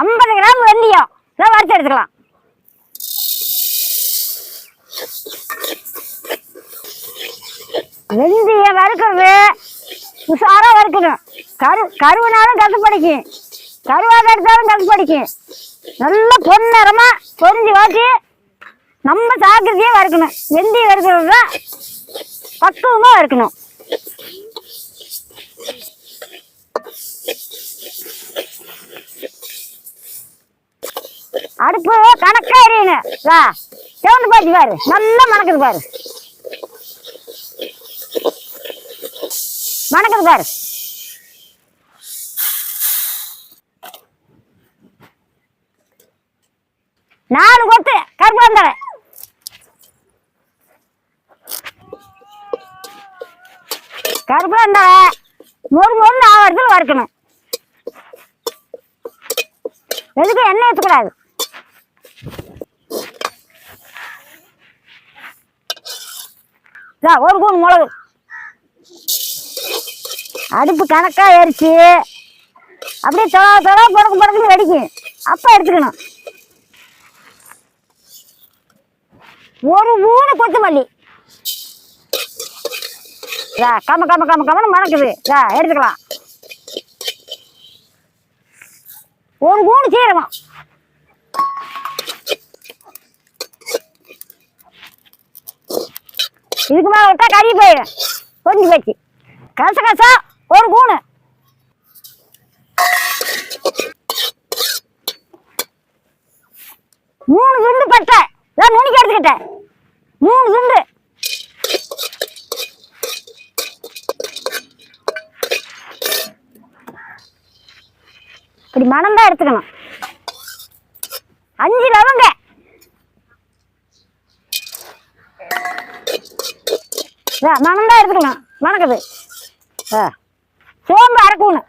ஐம்பது கிராம் வெந்தயம். இதை வறுத்து எடுத்துக்கலாம். வெந்தயம் வறுக்கிறது. உஷாராக வறுக்கணும். கரு கருவுனாலும் கட்டுப்படிக்கும் கருவாக எடுத்தாலும் கட்டுப்படிக்கும் நல்லா பொன்னிறமா பொறிஞ்சு வாட்டி நம்ம சாக்கிரதையே வறுக்கணும். வெந்தயம் வறுக்கிறது தான் பக்குவமாக வறுக்கணும். அடுப்பு கணக்கா எரியணும் வா. சிவந்து பாத்தி பாரு. நல்லா மணக்குது பாரு. மணக்குது பாரு. நாலு கொத்து கருப்பாந்தலை கருப்பாந்தலை மொறு மொறு ஆகிறதுல வறுக்கணும். எதுக்கு எண்ணெய் ஊற்றக்கூடாது ஒரு கூண் மிளகு. அடுப்பு கணக்காக ஏறிச்சு. அப்படியே தொலை தொலை படக்கு படக்குன்னு வெடிக்கும் அப்போ எடுத்துக்கணும். ஒரு மூணு கொத்தமல்லி. ரா கம கம கம கமன்னு மணக்குது. இதா, எடுத்துக்கலாம். ஒரு மூணு சீரகம். இதுக்கு மேலே விட்டா கறி போயிடும் பொறிஞ்சு போச்சு கச கசா ஒரு கூணு மூணு துண்டு பட்டை. நான் நுணிக்க எடுத்துக்கிட்டேன். மூணு துண்டு. இப்படி மணம் தான் எடுத்துக்கணும். அஞ்சு லவங்க. மணம் தான் எடுத்துக்கலாம். மணக்குது ஆ சோம்பு அரைக்கூணு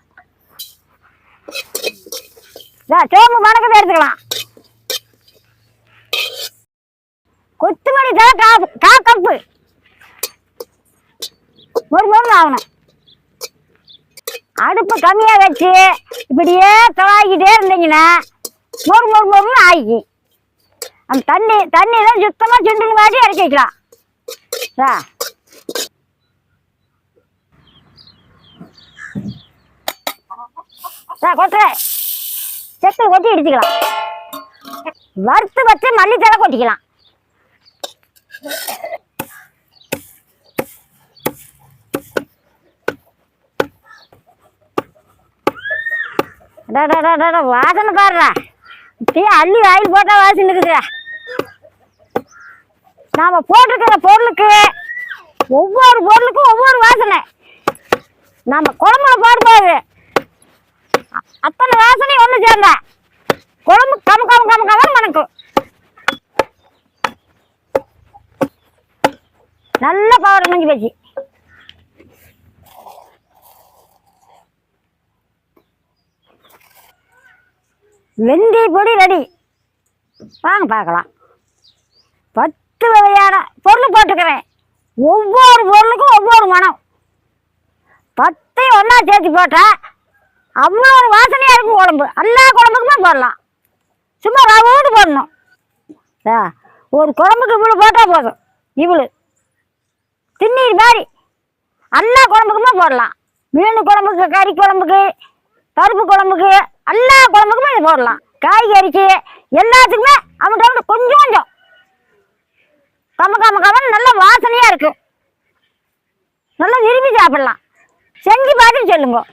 சோம்பு மணக்குது எடுத்துக்கலாம். கொத்துமல்லி தான் கா கா கப்பு. ஒரு மூணு ஆகணும் அடுப்பு கம்மியாக வச்சு இப்படியே தொலாக்கிட்டே இருந்தீங்கன்னா மொறு மொறு மொறுன்னு ஆகி அந்த தண்ணி தண்ணி தான் சுத்தமாக சுண்டுங்க மாதிரி இறக்கி வைக்கலாம். ஆ கொட்டுறேன் செக்கில் கொட்டி இடிச்சுக்கலாம். வறுத்து வச்சு மல்லித்தலை கொட்டிக்கலாம். டா, வாசனை பாடுறா இப்பயே அள்ளி வாயில் போட்டா வாசனை இருக்குதுடா நாம போட்டிருக்கிற பொருளுக்கு ஒவ்வொரு பொருளுக்கும் ஒவ்வொரு வாசனை. நம்ம குழம்புல போடும்போது அத்தனை வாசனையும் ஒன்று சேர்ந்தா குழம்பு கம கம கம கம மணக்கும் நல்ல பவர் மஞ்சி போச்சு. வெந்தய பொடி ரெடி வாங்க பார்க்கலாம். பத்து வகையான பொருள் போட்டுக்கிறேன். ஒவ்வொரு பொருளுக்கும் ஒவ்வொரு மனம். பத்தையும் ஒன்றா சேர்த்து போட்டால் அவ்வளோ ஒரு வாசனையாக இருக்கும் குழம்பு. எல்லா குழம்புக்குமே போடலாம். சும்மா ரவோடு போடணும். ஆ, ஒரு குழம்புக்கு இவ்வளோ போட்டால் போதும். இவ்வளோ திண்ணீர் மாதிரி. எல்லா குழம்புக்குமே போடலாம். மீன் குழம்புக்கு கறி குழம்புக்கு பருப்பு குழம்புக்கு எல்லா குழம்புக்குமே இது போடலாம். காய்கறிக்கு எல்லாத்துக்குமே அவன்கிட்ட கொஞ்சம் கொஞ்சம். கம்ம கம்ம கமன்னு நல்ல வாசனையாக இருக்கும். நல்லா விரும்பி சாப்பிடலாம். செஞ்சு பார்த்துட்டு சொல்லுங்க.